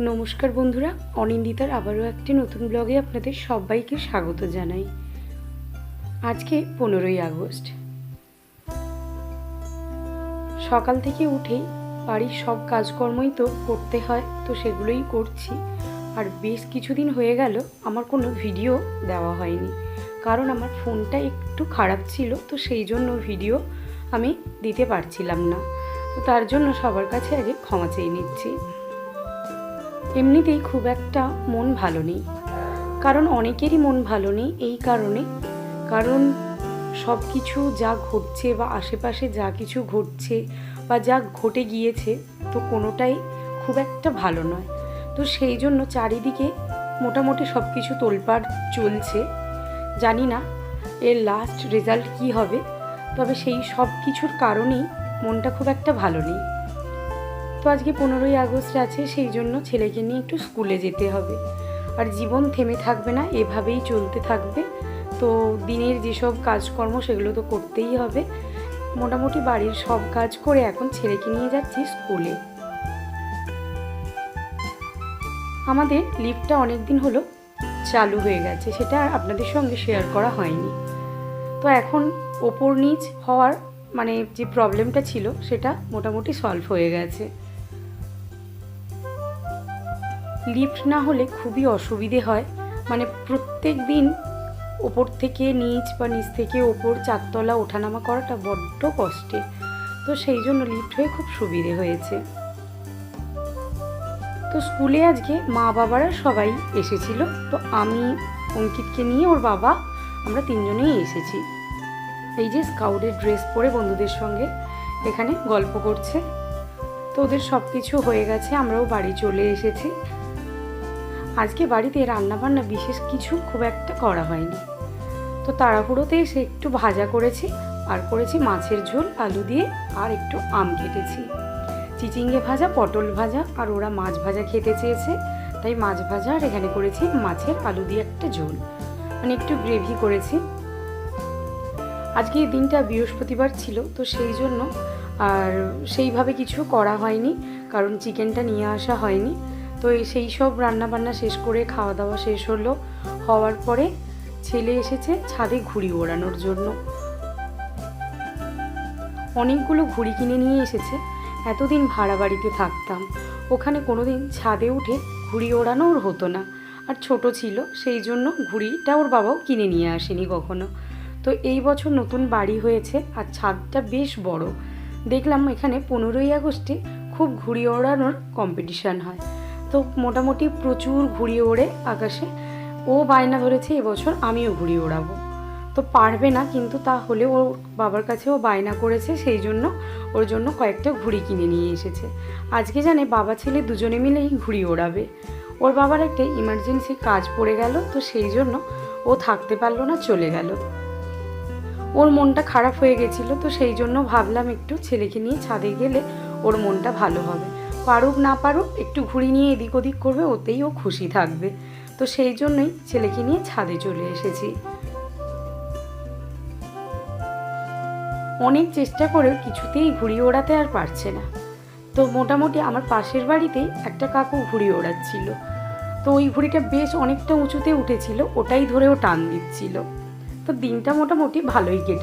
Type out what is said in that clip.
নমস্কার বন্ধুরা, অনিন্দিতার আবারও একটি নতুন ব্লগে আপনাদের সবাইকে স্বাগত জানাই। আজকে পনেরোই আগস্ট। সকাল থেকে উঠেই বাড়ির সব কাজকর্মই তো করতে হয়, তো সেগুলোই করছি। আর বেশ কিছুদিন হয়ে গেল, আমার কোনো ভিডিও দেওয়া হয়নি। কারণ আমার ফোনটা একটু খারাপ ছিল, তো সেই জন্য ভিডিও আমি দিতে পারছিলাম না। তো তার জন্য সবার কাছে আগে ক্ষমা চেয়ে নিচ্ছি। এমনিতেই খুব একটা মন ভালো নেই। কারণ অনেকেরই মন ভালো নেই এই কারণে। কারণ সব কিছু যা ঘটছে বা আশেপাশে যা কিছু ঘটছে বা যা ঘটে গিয়েছে তো কোনোটাই খুব একটা ভালো নয়। তো সেই জন্য চারিদিকে মোটামুটি সব কিছু তোলপাড় চলছে। জানি না এর লাস্ট রেজাল্ট কি হবে, তবে সেই সব কিছুর কারণেই মনটা খুব একটা ভালো নেই। তো আজকে পনেরোই আগস্ট আছে, সেই জন্য ছেলেকে নিয়ে একটু স্কুলে যেতে হবে। আর জীবন থেমে থাকবে না, এভাবেই চলতে থাকবে। তো দিনের যেসব কাজকর্ম, সেগুলো তো করতেই হবে। মোটামুটি বাড়ির সব কাজ করে এখন ছেলেকে নিয়ে যাচ্ছি স্কুলে। আমাদের লিফটটা অনেক দিন হলো চালু হয়ে গেছে, সেটা আর আপনাদের সঙ্গে শেয়ার করা হয়নি। তো এখন ওপর নিচ হওয়ার মানে যে প্রবলেমটা ছিল, সেটা মোটামুটি সলভ হয়ে গেছে। লিফট না হলে খুবই অসুবিধে হয়। মানে প্রত্যেক দিন ওপর থেকে নিচ বা নিচ থেকে ওপর চারতলা ওঠানামা করাটা বড্ড কষ্টের তো সেই জন্য লিফট হয়ে খুব সুবিধে হয়েছে। তো স্কুলে আজকে মা বাবারা সবাই এসেছিল। তো আমি, অঙ্কিতকে নিয়ে, ওর বাবা, আমরা তিনজনেই এসেছি। এই যে স্কাউটের ড্রেস পরে বন্ধুদের সঙ্গে এখানে গল্প করছে। তো ওদের সব কিছু হয়ে গেছে, আমরাও বাড়ি চলে এসেছি। আজকে বাড়িতে রান্নাবান্না বিশেষ কিছু খুব একটা করা হয়নি। তো তাড়াহুড়োতে এসে একটু ভাজা করেছি, আর করেছি মাছের ঝোল, আলু দিয়ে, আর একটু আম কেটেছি। চিচিঙ্গে ভাজা, পটল ভাজা, আর ওরা মাছ ভাজা খেতে চেয়েছে, তাই মাছ ভাজা, আর এখানে করেছি মাছের আলু দিয়ে একটা ঝোল। মানে একটু গ্রেভি করেছি। আজকে এই দিনটা বৃহস্পতিবার ছিল, তো সেই জন্য আর সেইভাবে কিছু করা হয়নি, কারণ চিকেনটা নিয়ে আসা হয়নি। তো সেই সব রান্নাবান্না শেষ করে খাওয়া দাওয়া শেষ হলো। হওয়ার পরে ছেলে এসেছে ছাদে ঘুড়ি ওড়ানোর জন্য। অনেকগুলো ঘুড়ি কিনে নিয়ে এসেছে। এতদিন ভাড়া বাড়িতে থাকতাম। ওখানে কোনোদিন ছাদে উঠে ঘুড়ি ওড়ানোর হতো না। আর ছোট ছিল, সেই জন্য ঘুড়িটা ওর বাবাও কিনে নিয়ে আসেনি কখনো। তো এই বছর নতুন বাড়ি হয়েছে আর ছাদটা বেশ বড়। দেখলাম এখানে পনেরোই আগস্টে খুব ঘুড়ি ওড়ানোর কম্পিটিশান হয়। তো মোটামুটি প্রচুর ঘুড়ি ওড়ে আকাশে। ও বায়না ধরেছে এবছর আমিও ঘুড়ি ওড়াবো। তো পারবে না কিন্তু তাহলে ওর বাবার কাছে ও বায়না করেছে, সেই জন্য ওর জন্য কয়েকটা ঘুড়ি কিনে নিয়ে এসেছে। আজকে জানে বাবা ছেলে দুজনে মিলেই ঘুড়ি ওড়াবে। ওর বাবার একটা ইমার্জেন্সি কাজ পড়ে গেল, তো সেই জন্য ও থাকতে পারল না, চলে গেল। ওর মনটা খারাপ হয়ে গেছিল, তো সেই জন্য ভাবলাম একটু ছেলেকে নিয়ে ছাদে গেলে ওর মনটা ভালো হবে। পারুক না পারুক, একটু ঘুড়ি নিয়ে এদিক ওদিক করবে, ওতেই ও খুশি থাকবে। তো সেই জন্যই ছেলেকে নিয়ে ছাদে চলে এসেছি। অনেক চেষ্টা করেও কিছুতেই ঘুড়ি ওড়াতে আর পারছে না। তো মোটামুটি আমার পাশের বাড়িতেই একটা কাকু ঘুড়ি ওড়াচ্ছিল। তো ওই ঘুড়িটা বেশ অনেকটা উঁচুতে উঠেছিল, ওটাই ধরে ও টান দিচ্ছিল। তো দিনটা মোটামুটি ভালোই কেটে